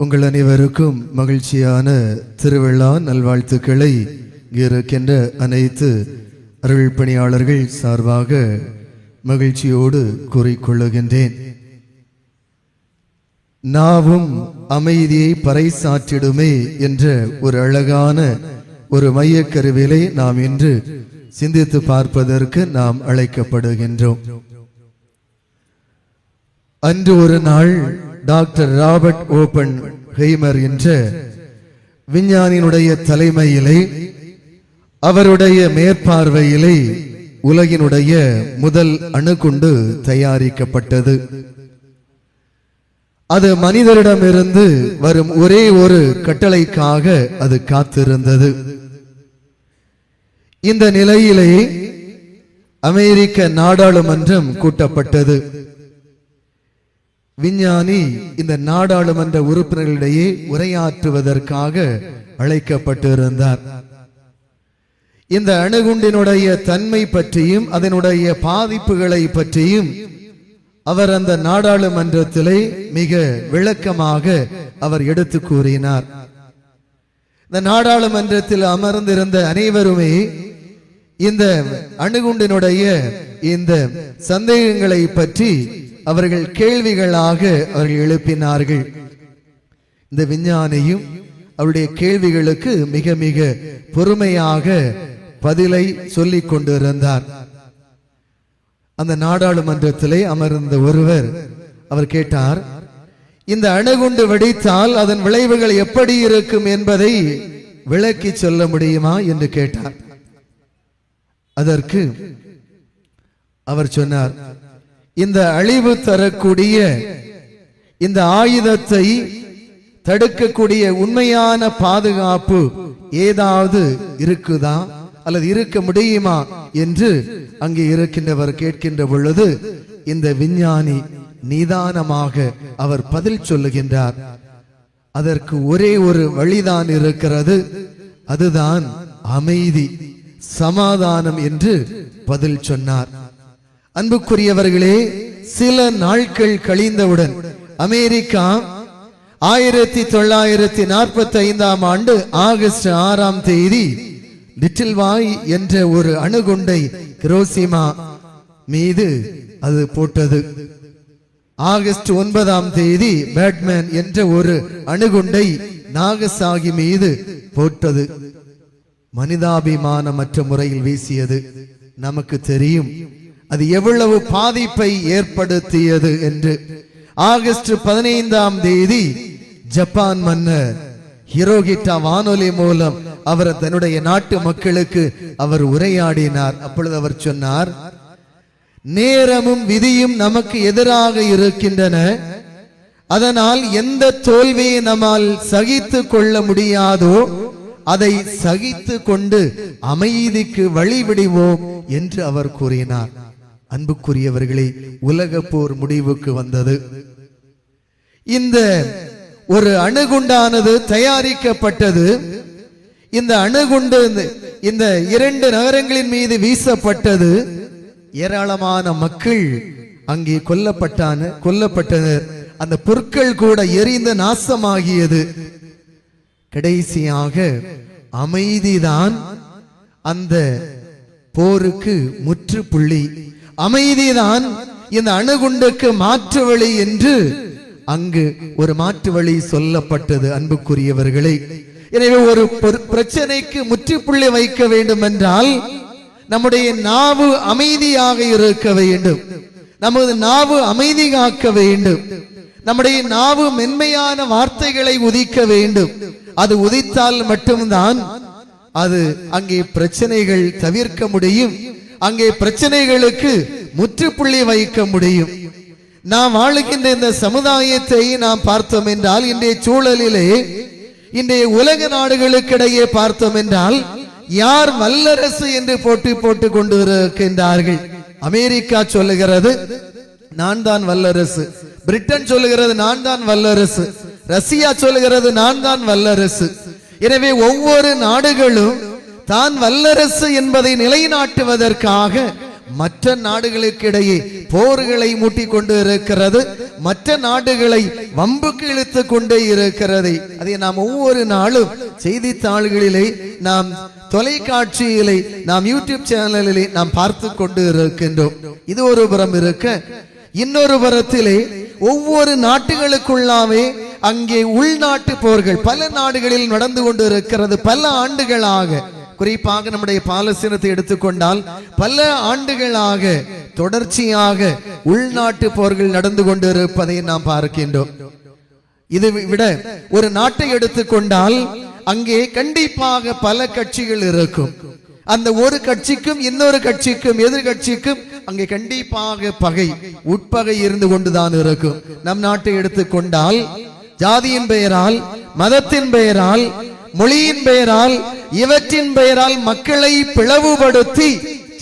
உங்கள் அனைவருக்கும் மகிழ்ச்சியான திருவிழா நல்வாழ்த்துக்களை இருக்கின்ற அனைத்து அருள் பணியாளர்கள் சார்பாக மகிழ்ச்சியோடு கூறிக்கொள்ளுகின்றேன். நாவும் அமைதியை பறைசாற்றிடுமே என்ற ஒரு அழகான ஒரு மையக்கருவிலை நாம் இன்று சிந்தித்து பார்ப்பதற்கு நாம் அழைக்கப்படுகின்றோம். அன்று ஒரு நாள் டாக்டர் ராபர்ட் ஓபன் ஹெய்மர் என்ற விஞ்ஞானியினுடைய தலைமையிலே அவருடைய மேற்பார்வையிலே உலகினுடைய முதல் அணுகுண்டு தயாரிக்கப்பட்டது. அது மனிதரிடமிருந்து வரும் ஒரே ஒரு கட்டளைக்காக அது காத்திருந்தது. இந்த நிலையிலே அமெரிக்க நாடாளுமன்றம் கூட்டப்பட்டது. விஞ்ஞானி இந்த நாடாளுமன்ற உறுப்பினர்களிடையே உரையாற்றுவதற்காக அழைக்கப்பட்டிருந்தார். இந்த அணுகுண்டினுடைய தன்மை பற்றியும் அதனுடைய பாதிப்புகளை பற்றியும் அவர் அந்த நாடாளுமன்றத்திலே மிக விளக்கமாக அவர் எடுத்து கூறினார். இந்த நாடாளுமன்றத்தில் அமர்ந்திருந்த அனைவருமே இந்த அணுகுண்டினுடைய இந்த சந்தேகங்களை பற்றி அவர்கள் கேள்விகளாக அவர்கள் எழுப்பினார்கள். இந்த விஞ்ஞானியும் அவருடைய கேள்விகளுக்கு மிக மிக பொறுமையாக பதிலை சொல்லிக் கொண்டிருந்தார். அந்த நாடாளுமன்றத்திலே அமர்ந்த ஒருவர் அவர் கேட்டார் இந்த அணுகுண்டு வெடித்தால் அதன் விளைவுகள் எப்படி இருக்கும் என்பதை விளக்கி சொல்ல முடியுமா? என்று கேட்டார். அதற்கு அவர் சொன்னார் இந்த அழிவு தரக்கூடிய இந்த ஆயுதத்தை தடுக்கக்கூடிய உண்மையான பாதுகாப்பு ஏதாவது இருக்குதா? அல்லது இருக்க முடியுமா என்று அங்கே இருக்கின்றவர் கேட்கின்ற பொழுது இந்த விஞ்ஞானி நிதானமாக அவர் பதில் சொல்லுகின்றார். அதற்கு ஒரே ஒரு வழிதான் இருக்கிறது. அதுதான் அமைதி சமாதானம் என்று பதில் சொன்னார். அன்புக்குரியவர்களே சில நாட்கள் கழிந்தவுடன் அமெரிக்கா ஆயிரத்தி தொள்ளாயிரத்தி நாற்பத்தி ஐந்தாம் ஆண்டு ஆகஸ்ட் ஆறாம் தேதி லிட்டில்வாய் என்ற ஒரு அணுகுண்டை கிரோசிமா மீது அது போட்டது. ஆகஸ்ட் ஒன்பதாம் தேதி பேட்மேன் என்ற ஒரு அணுகுண்டை நாகசாகி மீது போட்டது. மனிதாபிமானமற்ற முறையில் வீசியது. நமக்கு தெரியும் அது எவ்வளவு பாதிப்பை ஏற்படுத்தியது என்று. ஆகஸ்ட் பதினைந்தாம் தேதி ஜப்பான் மன்னர் ஹிரோகிட்டா வானொலி மூலம் அவர் தன்னுடைய நாட்டு மக்களுக்கு அவர் உரையாடினார். அப்பொழுது அவர் சொன்னார் நேரமும் விதியும் நமக்கு எதிராக இருக்கின்றன. அதனால் எந்த தோல்வியை நம்மால் சகித்து கொள்ள முடியாதோ அதை சகித்து கொண்டு அமைதிக்கு வழிவிடுவோம் என்று அவர் கூறினார். அன்புக்குரியவர்களே உலக போர் முடிவுக்கு வந்தது. இந்த ஒரு அணுகுண்டானது தயாரிக்கப்பட்டது. இந்த அணுகுண்டு இந்த- இரண்டு நகரங்களின் மீது வீசப்பட்டது. ஏராளமான மக்கள் அங்கே கொல்லப்பட்டான கொல்லப்பட்டனர். அந்த பொருட்கள் கூட எரிந்து நாசமாகியது. கடைசியாக அமைதிதான் அந்த போருக்கு முற்றுப்புள்ளி. அமைதிதான் இந்த அணுகுண்டுக்கு மாற்று வழி என்று அங்கு ஒரு மாற்று வழி சொல்லப்பட்டது அன்புக்குரியவர்களை. எனவே ஒரு பிரச்சனைக்கு முற்றுப்புள்ளி வைக்க வேண்டும் என்றால் நம்முடைய நாவு அமைதியாக இருக்க வேண்டும். நமது நாவு அமைதி காக்க வேண்டும். நம்முடைய நாவு மென்மையான வார்த்தைகளை உதிக்க வேண்டும். அது உதித்தால் மட்டும்தான் அது அங்கே பிரச்சனைகள் தவிர்க்க முடியும். அங்கே பிரச்சனைகளுக்கு முற்றுப்புள்ளி வைக்க முடியும். நாம் வாழுகின்ற இந்த சமுதாயத்தை நாம் பார்த்தோம் என்றால் இன்றைய சூழலிலே இன்றைய உலக நாடுகளுக்கிடையே பார்த்தோம் என்றால் யார் வல்லரசு என்று போட்டி போட்டு கொண்டு இருக்கின்றார்கள் அமெரிக்கா சொல்லுகிறது நான் தான் வல்லரசு. பிரிட்டன் சொல்லுகிறது நான் தான் வல்லரசு. ரஷ்யா சொல்லுகிறது நான் தான் வல்லரசு. எனவே ஒவ்வொரு நாடுகளும் தான் வல்லரசு என்பதை நிலைநாட்டுவதற்காக மற்ற நாடுகளுக்கிடையே போர்களை மூட்டிக் கொண்டு இருக்கிறது மற்ற நாடுகளை வம்புக்கு இழுத்து கொண்டே இருக்கிறது. அதை நாம் ஒவ்வொரு நாளும் செய்தித்தாள்களிலே நாம் தொலைக்காட்சியிலே நாம் யூடியூப் சேனலிலே நாம் பார்த்து கொண்டு இருக்கின்றோம். இது ஒரு புறம் இருக்க இன்னொரு புறத்திலே ஒவ்வொரு நாட்டுகளுக்குள்ளாவே அங்கே உள்நாட்டு போர்கள் பல நாடுகளில் நடந்து கொண்டு இருக்கிறது பல ஆண்டுகளாக. குறிப்பாக நம்முடைய பாலஸ்தீனத்தை எடுத்துக்கொண்டால் பல ஆண்டுகளாக தொடர்ச்சியாக உள்நாட்டு போர்கள் நடந்து கொண்டு இருப்பதை நாம் பார்க்கின்றோம். இது விட ஒரு நாட்டை எடுத்துக்கொண்டால் அங்கே கண்டிப்பாக பல கட்சிகள் இருக்கும். அந்த ஒரு கட்சிக்கும் இன்னொரு கட்சிக்கும் எதிர்கட்சிக்கும் அங்கே கண்டிப்பாக பகை உட்பகை இருந்து கொண்டுதான் இருக்கும். நம் நாட்டை எடுத்துக்கொண்டால் ஜாதியின் பெயரால் மதத்தின் பெயரால் மொழியின் பெயரால் இவற்றின் பெயரால் மக்களை பிளவுபடுத்தி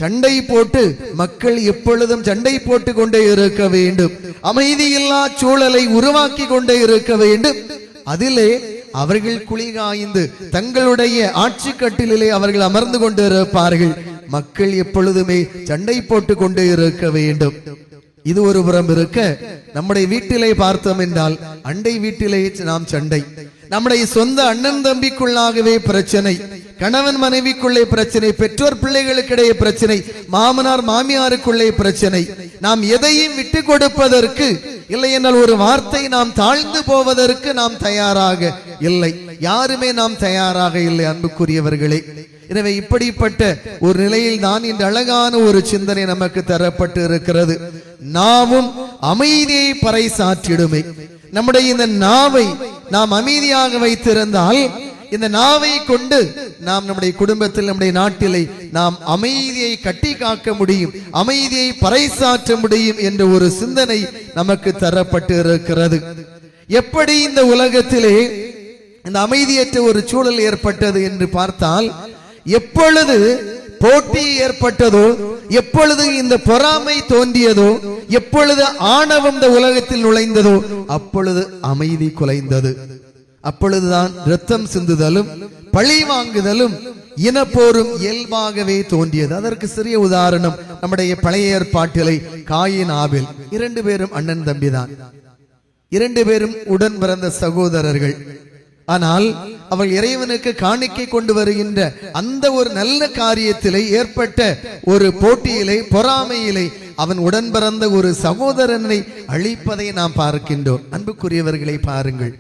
சண்டை போட்டு மக்கள் எப்பொழுதும் சண்டை போட்டு கொண்டே இருக்க வேண்டும். அமைதியில்லா சூழலை உருவாக்கி கொண்டே இருக்க வேண்டும். அதிலே அவர்கள் குளிகாய்ந்து தங்களுடைய ஆட்சி கட்டிலே அவர்கள் அமர்ந்து கொண்டு இருப்பார்கள் மக்கள் எப்பொழுதுமே சண்டை போட்டு கொண்டே இருக்க வேண்டும். இது ஒரு புறம் இருக்க நம்முடைய வீட்டிலே பார்த்தோம் என்றால் அண்டை வீட்டிலே நாம் சண்டை. நம்முடைய சொந்த அண்ணன் தம்பிக்குள்ளாகவே பிரச்சனை கணவன் மனைவிக்குள்ளே பிரச்சனை பெற்றோர் பிள்ளைகளுக்கிடையே பிரச்சனை மாமனார் மாமியாருக்குள்ளே பிரச்சனை. நாம் எதையும் விட்டு கொடுப்பதற்கு இல்லை என்றால் ஒரு வார்த்தை நாம் தாழ்ந்து போவதற்கு நாம் தயாராக இல்லை. யாருமே நாம் தயாராக இல்லை அன்புக்குரியவர்களே. எனவே இப்படிப்பட்ட ஒரு நிலையில் தான் இந்த அழகான ஒரு சிந்தனை நமக்கு தரப்பட்டு இருக்கிறது நாவும் அமைதியை பறைசாற்றிடுமே. நம்முடைய இந்த நாவை நாம் அமைதியாக வைத்திருந்தால் இந்த நாவை கொண்டு நாம் நம்முடைய குடும்பத்தில் நம்முடைய நாட்டிலே நாம் அமைதியை கட்டி காக்க முடியும் அமைதியை பறைசாற்ற முடியும் என்ற ஒரு சிந்தனை நமக்கு தரப்பட்டு இருக்கிறது எப்படி இந்த உலகத்திலே இந்த அமைதியற்ற ஒரு சூழல் ஏற்பட்டது என்று பார்த்தால் எப்பொழுது போட்டி ஏற்பட்டதோ எப்பொழுது இந்த பொறாமை தோன்றியதோ எப்பொழுது ஆணவம் இந்த உலகத்தில் நுழைந்ததோ அப்பொழுது அமைதி குலைந்தது. அப்பொழுதுதான் ரத்தம் சிந்துதலும் பழி வாங்குதலும் இனப்போரும் இயல்பாகவே தோன்றியது. அதற்கு சிறிய உதாரணம் நம்முடைய பழைய ஏற்பாட்டிலை காயின் ஆபில். இரண்டு பேரும் அண்ணன் தம்பிதான். இரண்டு பேரும் உடன் பிறந்த சகோதரர்கள். ஆனால் அவள் இறைவனுக்கு காணிக்கை கொண்டு வருகின்ற அந்த ஒரு நல்ல காரியத்திலே ஏற்பட்ட ஒரு போட்டியிலே பொறாமையிலே அவன் உடன் பிறந்த ஒரு சகோதரனை அழிப்பதை நாம் பார்க்கின்றோம். அன்புக்குரியவர்களை பாருங்கள்.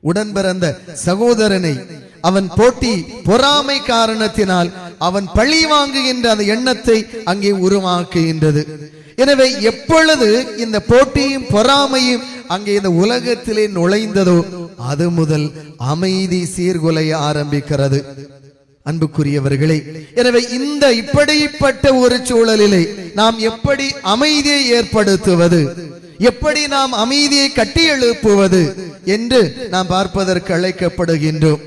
உடன் பிறந்த சகோதரனை அவன் போட்டி பொறாமை காரணத்தினால் அவன் பழி வாங்குகின்ற அந்த எண்ணத்தை அங்கே உருவாக்குகின்றது. எனவே எப்பொழுது இந்த போட்டியும் பொறாமையும் அங்கே இந்த உலகத்திலே நுழைந்ததோ அது முதல் அமைதி சீர்குலைய ஆரம்பிக்கிறது. அன்புக்குரியவர்களே எனவே இந்த இப்படிப்பட்ட ஒரு சூழலிலே நாம் எப்படி அமைதியை ஏற்படுத்துவது எப்படி நாம் அமைதியை கட்டி எழுப்புவது என்று நாம் பார்ப்பதற்கு அழைக்கப்படுகின்றோம்.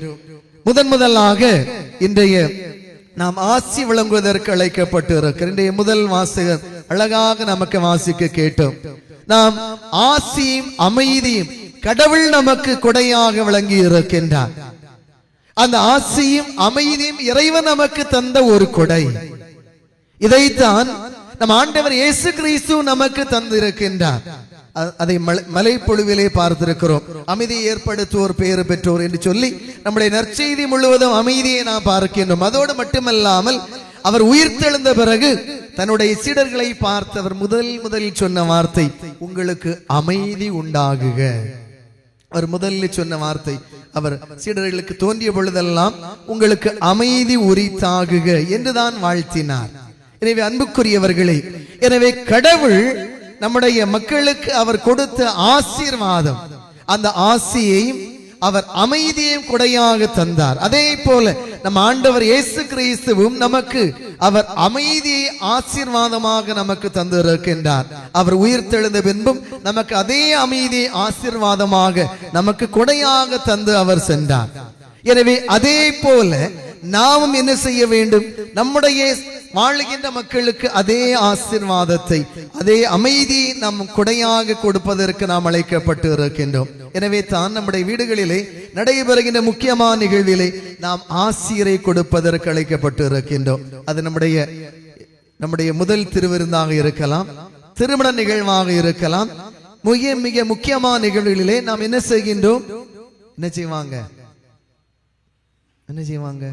முதன் முதலாக இன்றைய நாம் ஆசி விளங்குவதற்கு அழைக்கப்பட்டு இருக்கிற இன்றைய முதல் வாசகர் அழகாக நமக்கு வாசிக்க கேட்டோம். நாம் ஆசியும் அமைதியும் கடவுள் நமக்கு கொடையாக விளங்கி இருக்கின்றார். அந்த ஆசியும் அமைதியும் இறைவன் நமக்கு தந்த ஒரு கொடை. இதைத்தான் நம் ஆண்டவர் இயேசு கிறிஸ்து நமக்கு தந்திருக்கின்றார். அதை மலை- பார்த்திருக்கிறோம். அமைதியை ஏற்படுத்துவோர் பெயர் பெற்றோர் என்று சொல்லி நம்முடைய நற்செய்தி முழுவதும் அமைதியை நாம் பார்க்கின்றோம். அதோடு மட்டுமல்லாமல் அவர் உயிர்த்தெழுந்த பிறகு தன்னுடைய சீடர்களை பார்த்தவர் முதல் முதலில் சொன்ன வார்த்தை உங்களுக்கு அமைதி உண்டாகுக. அவர் முதலில் சொன்ன வார்த்தை அவர் சீடர்களுக்கு தோன்றிய பொழுதெல்லாம் உங்களுக்கு அமைதி உரித்தாகுக என்றுதான் வாழ்த்தினார். எனவே அன்புக்குரியவர்களே எனவே கடவுள் நம்முடைய மக்களுக்கு அவர் கொடுத்த ஆசீர்வாதம். அந்த ஆசியையும் அவர் அமைதியையும் குடையாக தந்தார். அதே போல நம் ஆண்டவர் இயேசு கிறிஸ்துவும் நமக்கு அவர் அமைதியை ஆசீர்வாதமாக நமக்கு தந்திருக்கின்றார். அவர் உயிர்த்தெழுந்த பின்பும் நமக்கு அதே அமைதியை ஆசீர்வாதமாக நமக்கு கொடையாக தந்து அவர் சென்றார். எனவே அதே போல நாமும் என்ன செய்ய வேண்டும்? நம்முடைய வாழுகின்ற மக்களுக்கு அதே ஆசிர்வாதத்தை அதே அமைதி நம் குடையாக கொடுப்பதற்கு நாம் அழைக்கப்பட்டு இருக்கின்றோம். எனவே தான் நம்முடைய வீடுகளிலே நடைபெறுகின்ற முக்கியமான நிகழ்விலே நாம் ஆசிரியரை கொடுப்பதற்கு அழைக்கப்பட்டு இருக்கின்றோம். அது நம்முடைய நம்முடைய முதல் திருவிருந்தாக இருக்கலாம் திருமண நிகழ்வாக இருக்கலாம். மிக மிக முக்கியமான நிகழ்வுகளிலே நாம் என்ன செய்கின்றோம்? என்ன செய்வாங்க? என்ன செய்வாங்க?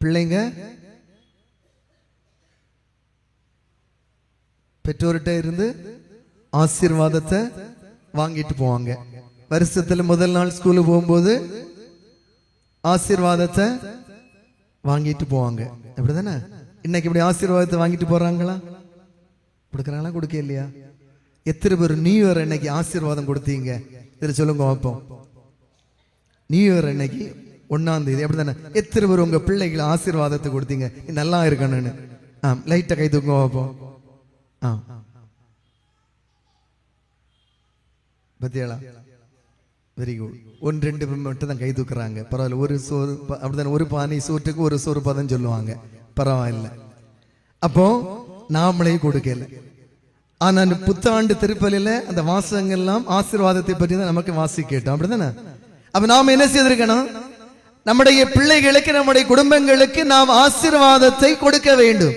பிள்ளைங்க பெற்றோர்கிட்ட இருந்து ஆசீர்வாதத்தை வாங்கிட்டு போவாங்க. வருஷத்துல முதல் நாள் ஸ்கூலு போகும்போது ஆசீர்வாதத்தை வாங்கிட்டு போவாங்க. அப்படிதானே? இன்னைக்கு இப்படி ஆசீர்வாதத்தை வாங்கிட்டு போறாங்களா? கொடுக்குறாங்களா? கொடுக்க இல்லையா? எத்தனை பேர் நியூ இயர் இன்னைக்கு ஆசீர்வாதம் கொடுத்தீங்க? இதில் சொல்லுங்க பார்ப்போம். நியூ இயர் அன்னைக்கு ஒன்னாம் தேதி அப்படிதானே? எத்தனை பேர் உங்க பிள்ளைகளை ஆசீர்வாதத்தை கொடுத்தீங்க? நல்லா இருக்கணும்னு. ஆ லைட்டா கை தூங்க பார்ப்போம். ஆ பத்தியாளா வெரி குட் ஒன்று ரெண்டு பேர் மட்டும் தான் கை தூக்குறாங்க பரவாயில்ல ஒரு சோறு ப- அப்படிதானே ஒரு பானை சோற்றுக்கு ஒரு சோறு பதம் சொல்லுவாங்க பரவாயில்ல அப்போ நாமளே கொடுக்கல ஆனால் அந்த புத்தாண்டு திருப்பலியில் அந்த வாசகங்கள்லாம் ஆசீர்வாதத்தை பற்றி தான் நமக்கு வாசி கேட்டோம் அப்படிதானே அப்போ நாம் என்ன செய்திருக்கணும் நம்முடைய பிள்ளைகளுக்கு நம்முடைய குடும்பங்களுக்கு நாம் ஆசீர்வாதத்தை கொடுக்க வேண்டும்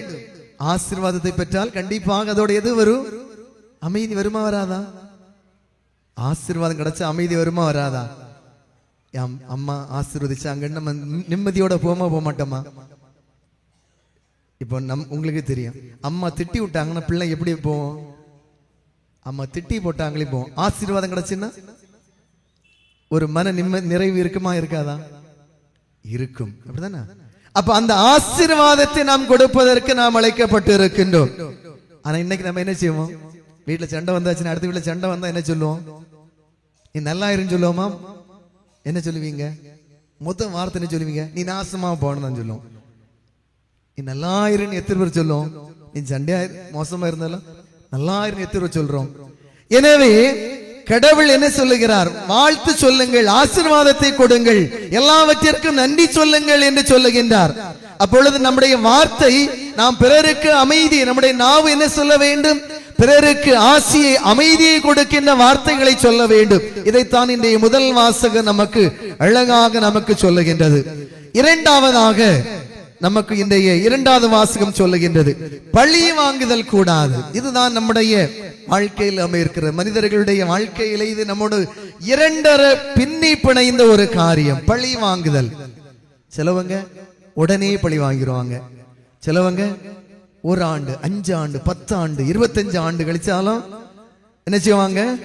ஆசீர்வாதத்தை பெற்றால் கண்டிப்பாக அதோட எது வரும்? அமைதி வருமா வராதா? ஆசீர்வாதம் கிடைச்சா அமைதி வருமா வராதா? அம்மா ஆசீர்வதிச்சாங்கன்னு நம்ம நிம்மதியோட போமா போக மாட்டோமா? இப்போ நம் உங்களுக்கு தெரியும். அம்மா திட்டி விட்டாங்கன்னா பிள்ளை எப்படி போவோம்? அம்மா திட்டி போட்டாங்களே போவோம் ஆசீர்வாதம் கிடைச்சுன்னா ஒரு மன நிம்ம நிறைவு இருக்குமா இருக்காதா? இருக்கும். அப்படிதானே? அப்ப அந்த ஆசீர்வாதத்தை நாம் கொடுப்பதற்கு நாம் அழைக்கப்பட்டு இருக்கின்றோம் ஆனா இன்னைக்கு நம்ம என்ன செய்வோம்? வீட்டுல சண்டை வந்தாச்சுன்னா அடுத்த வீட்டுல சண்டை வந்தா என்ன சொல்லுவோம்? நீ நல்லா இருன்னு சொல்லுவோமா? என்ன சொல்லுவீங்க? மொத்த வார்த்தை சொல்லுவீங்க? நீ நாசமா போனதான் சொல்லுவோம். நீ நல்லா இருன்னு எத்தனை பேர் சொல்லுவோம்? நீ சண்டையா மோசமா இருந்தாலும் நல்லா இருன்னு எத்தனை பேர் சொல்றோம்? எனவே கடவுள் என்ன சொல்லுகிறார்? வாழ்த்து சொல்லுங்கள் ஆசீர்வாதத்தை கொடுங்கள் எல்லாவற்றிற்கும் நன்றி சொல்லுங்கள் என்று சொல்லுகின்றார். அப்பொழுது நம்முடைய வார்த்தை நாம் பிறருக்கு அமைதி நம்முடைய நாவு என்ன சொல்ல வேண்டும்? பிறருக்கு ஆசியை அமைதியை கொடுக்கின்ற வார்த்தைகளை சொல்ல வேண்டும். இதைத்தான் இன்றைய முதல் வாசகம் நமக்கு அழகாக நமக்கு சொல்லுகின்றது. இரண்டாவதாக நமக்கு இன்றைய இரண்டாவது வாசகம் சொல்லுகின்றது. பழி வாங்குதல் கூடாது. இதுதான் நம்முடைய வாழ்க்கையில் அமையிருக்கிற மனிதர்களுடைய வாழ்க்கையில இது நம்மோடு இரண்டரை பின்னி பிணைந்த ஒரு காரியம் பழி வாங்குதல். சிலவங்க உடனே பழி வாங்கிடுவாங்க சிலவங்க ஒரு ஆண்டு அஞ்சு ஆண்டு பத்து ஆண்டு இருபத்தஞ்சு ஆண்டு கழிச்சாலும் என்ன செய்வாங்க?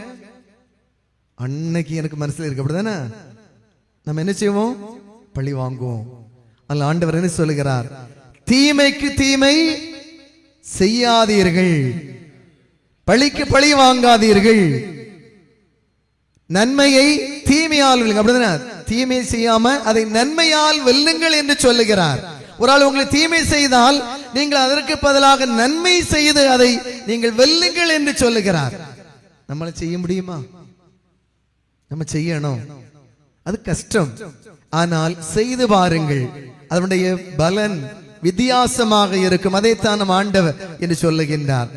அன்னைக்கு எனக்கு மனசுல இருக்கு அப்படிதானே? நம்ம என்ன செய்வோம்? பழி வாங்குவோம். அதில் ஆண்டவர் என்ன சொல்லுகிறார்? தீமைக்கு தீமை செய்யாதீர்கள். பழிக்கு பழி வாங்காதீர்கள். நன்மையை தீமையால் அப்படிதானே? தீமை செய்யாம அதை நன்மையால் வெல்லுங்கள் என்று சொல்லுகிறார். ஒரு ஆள் உங்களை தீமை செய்தால் நீங்கள் அதற்கு பதிலாக நன்மை செய்து அதை நீங்கள் வெல்லுங்கள் என்று சொல்லுகிறார். நம்மளை செய்ய முடியுமா? நம்ம செய்யணும். அது கஷ்டம். ஆனால் செய்து பாருங்கள். அதனுடைய பலன் வித்தியாசமாக இருக்கும். அதைத்தான் நம் ஆண்டவர் என்று சொல்லுகின்றார்.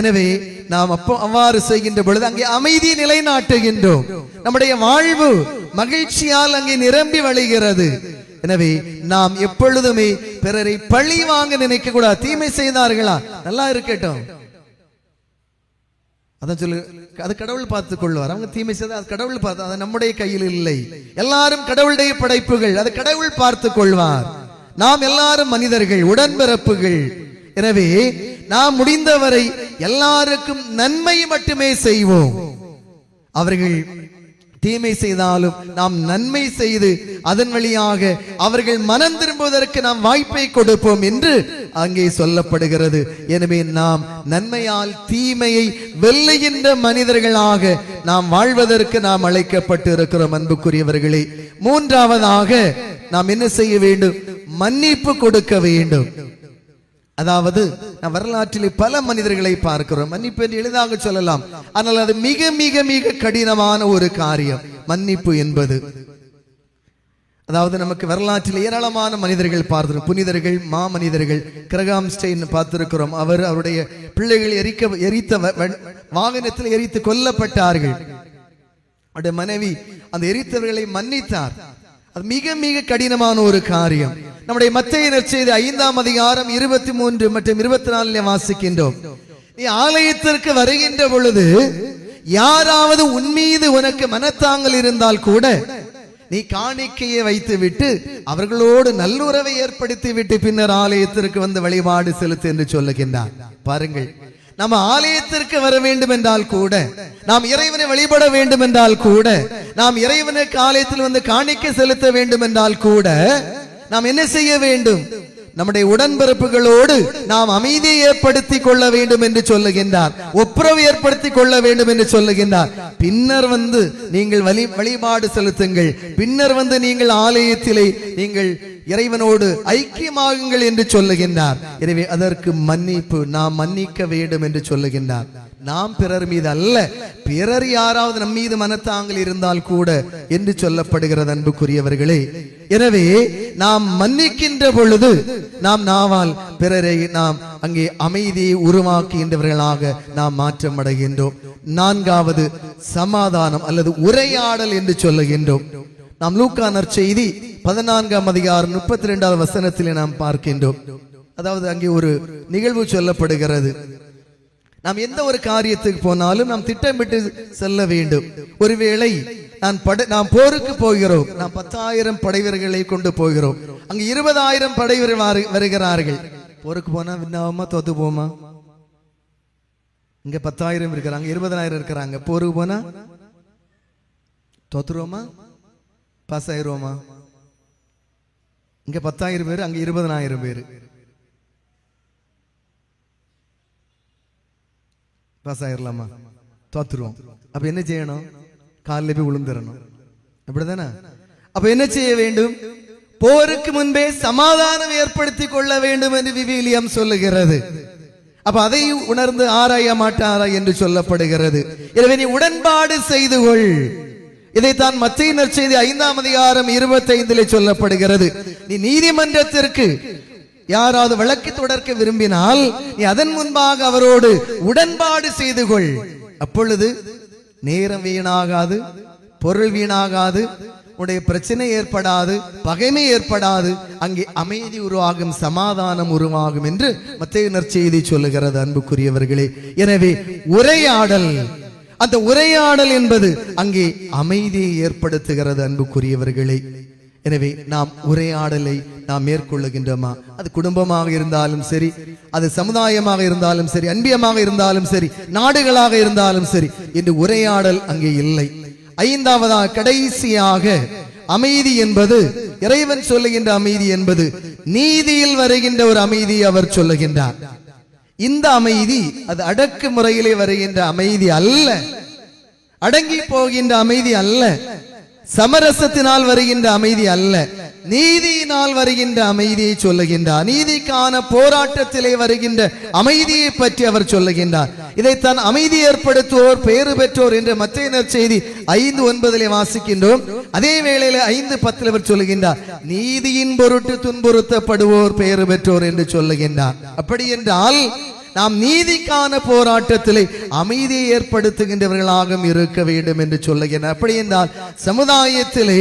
எனவே நாம் அப்போ அவ்வாறு செய்கின்ற பொழுது அங்கே அமைதி நிலைநாட்டுகின்றோம். நம்முடைய வாழ்வு மகிழ்ச்சியால் அங்கே நிரம்பி வழிகிறது. எனவே நாம் எப்பொழுதுமே பிறரை பழி வாங்க நினைக்க கூடாது. தீமை செய்தார்களா? நல்லா இருக்கட்டும். அதான் சொல்லு அது கடவுள் பார்த்துக் கொள்வார். அவங்க தீமை செய்தால் அது கடவுள் பார்த்து அது நம்முடைய கையில் இல்லை. எல்லாரும் கடவுளுடைய படைப்புகள் அது கடவுள் பார்த்துக் கொள்வார். நாம் எல்லாரும் மனிதர்கள் உடன்பிறப்புகள். எனவே நாம் முடிந்தவரை எல்லாருக்கும் நன்மை மட்டுமே செய்வோம். அவர்கள் தீமை செய்தாலும் நாம் நன்மை செய்து அதன் வழியாக அவர்கள் மனம் திரும்புவதற்கு நாம் வாய்ப்பை கொடுப்போம் என்று அங்கே சொல்லப்படுகிறது. எனவே நாம் நன்மையால் தீமையை வெல்லுகின்ற மனிதர்களாக நாம் வாழ்வதற்கு நாம் அழைக்கப்பட்டு இருக்கிறோம் அன்புக்குரியவர்களே. மூன்றாவதாக நாம் என்ன செய்ய வேண்டும்? மன்னிப்பு கொடுக்க வேண்டும். அதாவது நாம் வரலாற்றிலே பல மனிதர்களை பார்க்கிறோம். மன்னிப்பு என்று எளிதாக சொல்லலாம். ஆனால் அது மிக மிக மிக கடினமான ஒரு காரியம். மன்னிப்பு என்பது. அதாவது நமக்கு வரலாற்றில் ஏராளமான மனிதர்கள் பார்த்திருக்கிறோம் புனிதர்கள் மாமனிதர்கள் கிரகாம்ஸ்டைன் பார்த்திருக்கிறோம். அவர் அவருடைய பிள்ளைகள் எரிக்க எரித்த வ- வாகனத்தில் எரித்து கொல்லப்பட்டார்கள். அவருடைய மனைவி அந்த எரித்தவர்களை மன்னித்தார். அது மிக மிக கடினமான ஒரு காரியம். நம்முடைய மத்திய செய்த ஐந்தாம் அதிகாரம் இருபத்தி மூன்று மற்றும் இருபத்தி நாலுல வாசிக்கின்றோம். நீ ஆலயத்திற்கு வருகின்ற பொழுது யாராவது உன் மீது உனக்கு மனத்தாங்கல் இருந்தால் கூட நீ காணிக்கையை வைத்து விட்டு அவர்களோடு நல்லுறவை ஏற்படுத்தி விட்டு பின்னர் ஆலயத்திற்கு வந்து வழிபாடு செலுத்து என்று சொல்லுகின்றார். பாருங்கள் நம்ம ஆலயத்திற்கு வர வேண்டும் என்றால் கூட நாம் இறைவனை வழிபட வேண்டும் என்றால் கூட நாம் இறைவனுக்கு ஆலயத்தில் வந்து காணிக்க செலுத்த வேண்டும் என்றால் கூட நாம் என்ன செய்ய வேண்டும்? நம்முடைய உடன்பிறப்புகளோடு நாம் அமைதியை ஏற்படுத்திக் கொள்ள வேண்டும் என்று சொல்லுகின்றார். ஒப்புரவு ஏற்படுத்திக் கொள்ள வேண்டும் என்று சொல்லுகின்றார். பின்னர் வந்து நீங்கள் வழி வழிபாடு செலுத்துங்கள். பின்னர் வந்து நீங்கள் ஆலயத்திலே நீங்கள் இறைவனோடு ஐக்கியமாகுங்கள் என்று சொல்லுகின்றார். எனவே அதற்கு மன்னிப்பு நாம் மன்னிக்க வேண்டும் என்று சொல்லுகின்றார். நாம் பிறர் மீது அல்ல. பிறர் யாராவது நம் மீது மனத்தாங்கள் இருந்தால் கூட என்று சொல்லப்படுகிறது அன்புக்குரியவர்களே. எனவே நாம் மன்னிக்கின்ற பொழுது நாம் நாவால் பிறரை நாம் அங்கே அமைதியை உருவாக்குகின்றவர்களாக நாம் மாற்றம் அடைகின்றோம் நான்காவது சமாதானம் அல்லது உரையாடல் என்று சொல்லுகின்றோம். நாம் லூக்கா நற்செய்தி பதினான்காம் அதிகாரம் முப்பத்தி ரெண்டாவது வசனத்திலே நாம் பார்க்கின்றோம். அதாவது அங்கே ஒரு நிகழ்வு சொல்லப்படுகிறது. நாம் எந்த ஒரு காரியத்துக்கு போனாலும் நாம் திட்டமிட்டு செல்ல வேண்டும். ஒருவேளை நான் படை நாம் போருக்கு போகிறோம். நாம் பத்தாயிரம் படைவர்களை கொண்டு போகிறோம். அங்கு இருபதாயிரம் படைவர்கள் வருகிறார்கள். போருக்கு போனா விண்ணாவமா தோத்து போமா இங்க பத்தாயிரம் இருக்கிறாங்க இருபதாயிரம் இருக்கிறாங்க. போருக்கு போனா தோத்துருவோமா? பாஸ் ஆயிருவோமா இங்க பத்தாயிரம் பேர் அங்க இருபதனாயிரம் பேர். பாஸ் ஆயிரலாமா? தோத்துருவோம். அப்ப என்ன செய்யணும்? காலில் போய் விழுந்துடணும் அப்படிதானே? அப்ப என்ன செய்ய வேண்டும்? போருக்கு முன்பே சமாதானம் ஏற்படுத்திக் கொள்ள வேண்டும் என்று விவிலியம் சொல்லுகிறது. அப்ப அதை உணர்ந்து ஆராய மாட்டாரா என்று சொல்லப்படுகிறது. எனவே நீ உடன்பாடு செய்து கொள். இதைத்தான் மத்திய நற்செய்தி ஐந்தாம் அதிகாரம் இருபத்தி ஐந்திலே சொல்லப்படுகிறது. நீ நீதிமன்றத்திற்கு யாராவது வழக்கு தொடர்க்க விரும்பினால் நீ அதன் முன்பாக அவரோடு உடன்பாடு செய்து கொள். அப்பொழுது நேரம் வீணாகாது பொருள் வீணாகாது உடைய பிரச்சனை ஏற்படாது பகைமை ஏற்படாது அங்கே அமைதி உருவாகும் சமாதானம் உருவாகும் என்று மத்திய நற்செய்தி சொல்லுகிறது. அன்புக்குரியவர்களே எனவே உரையாடல் அந்த உரையாடல் என்பது அங்கே அமைதியை ஏற்படுத்துகிறது. அன்புக்குரியவர்களே எனவே நாம் உரையாடலை நாம் மேற்கொள்ளுகின்றோமா? அது குடும்பமாக இருந்தாலும் சரி அது சமுதாயமாக இருந்தாலும் சரி அன்பியமாக இருந்தாலும் சரி நாடுகளாக இருந்தாலும் சரி என்று உரையாடல் அங்கே இல்லை. ஐந்தாவதாக கடைசியாக அமைதி என்பது இறைவன் சொல்லுகின்ற அமைதி என்பது நீதியில் வருகின்ற ஒரு அமைதி அவர் சொல்லுகின்றார். இந்த அமைதி அது அடக்கு முறையிலே வருகின்ற அமைதி அல்ல. அடங்கி போகின்ற அமைதி அல்ல. சமரசத்தினால் வருகின்ற அமைதி அல்ல. நீதியினால் வருகின்ற அமைதியை சொல்லுகின்றார். நீதிக்கான போராட்டத்திலே வருகின்ற அமைதியை பற்றி அவர் சொல்லுகின்றார். இதைத்தான் அமைதி ஏற்படுத்துவோர் பேறு பெற்றோர் என்று மத்திய செய்தி ஐந்து ஒன்பதிலே வாசிக்கின்றோம். அதே வேளையில ஐந்து பத்தில் அவர் சொல்லுகின்றார் நீதியின் பொருட்டு துன்புறுத்தப்படுவோர் பேறு பெற்றோர் என்று சொல்லுகின்றார். அப்படி என்றால் நாம் நீதிக்கான போராட்டத்திலே அமைதியை ஏற்படுத்துகின்றவர்களாக இருக்க வேண்டும் என்று சொல்லுகிறேன் அப்படி என்றால் சமுதாயத்திலே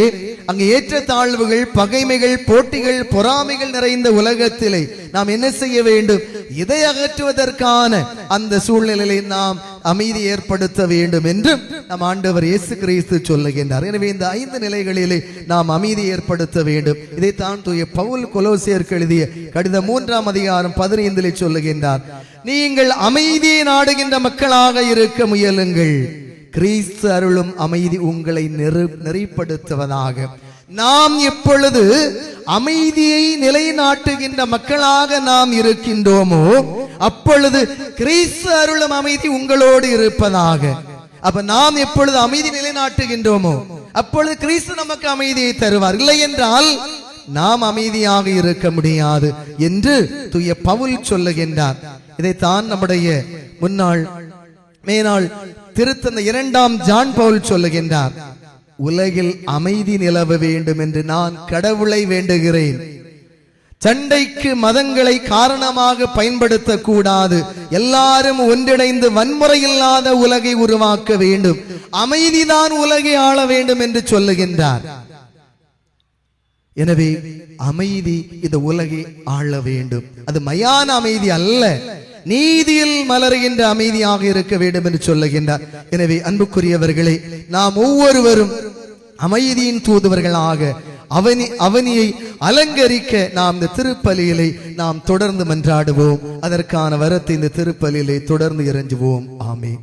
அங்கு ஏற்றத்தாழ்வுகள் பகைமைகள் போட்டிகள் பொறாமைகள் நிறைந்த உலகத்திலே நாம் என்ன செய்ய வேண்டும்? இதை அகற்றுவதற்கான அந்த சூழ்நிலையை நாம் அமைதி ஏற்படுத்த வேண்டும் என்று நம் ஆண்டவர் இயேசு கிறிஸ்து சொல்லுகின்றார். எனவே இந்த ஐந்து நிலைகளிலே நாம் அமைதி ஏற்படுத்த வேண்டும். இதைத்தான் தூய பவுல் கொலோசியருக்கு எழுதிய கடிதம் மூன்றாம் அதிகாரம் பதினைந்திலே சொல்லுகின்றார். நீங்கள் அமைதியை நாடுகின்ற மக்களாக இருக்க முயலுங்கள். கிறிஸ்து அருளும் அமைதி உங்களை நெரு நெறிப்படுத்துவதாக. நாம் இப்பொழுது அமைதியை நிலைநாட்டுகின்ற மக்களாக நாம் இருக்கின்றோமோ அப்பொழுது கிறிஸ்து அருளும் அமைதி உங்களோடு இருப்பதாக. அப்ப நாம் எப்பொழுது அமைதி நிலைநாட்டுகின்றோமோ அப்பொழுது கிறிஸ்து நமக்கு அமைதியை தருவார். இல்லை என்றால் நாம் அமைதியாக இருக்க முடியாது என்று தூய பவுல் சொல்லுகின்றார். இதைத்தான் நம்முடைய முன்னாள் மேனாள் திருத்தந்த இரண்டாம் ஜான் பவுல் சொல்லுகின்றார் உலகில் அமைதி நிலவ வேண்டும் என்று நான் கடவுளை வேண்டுகிறேன். சண்டைக்கு மதங்களை காரணமாக பயன்படுத்த கூடாது எல்லாரும் ஒன்றிணைந்து வன்முறை இல்லாத உலகை உருவாக்க வேண்டும். அமைதிதான் உலகை ஆள வேண்டும் என்று சொல்லுகின்றார். எனவே அமைதி இந்த உலகை ஆள வேண்டும். அது மயான அமைதி அல்ல. நீதியில் மலர்கின்ற அமைதியாக இருக்க வேண்டும் என்று சொல்லுகின்றார். எனவே அன்புக்குரியவர்களே நாம் ஒவ்வொருவரும் அமைதியின் தூதுவர்களாக அவனி அவனியை அலங்கரிக்க நாம் இந்த திருப்பலியிலை நாம் தொடர்ந்து மன்றாடுவோம். அதற்கான வரத்தை இந்த திருப்பலியிலை தொடர்ந்து இறைஞ்சுவோம். ஆமே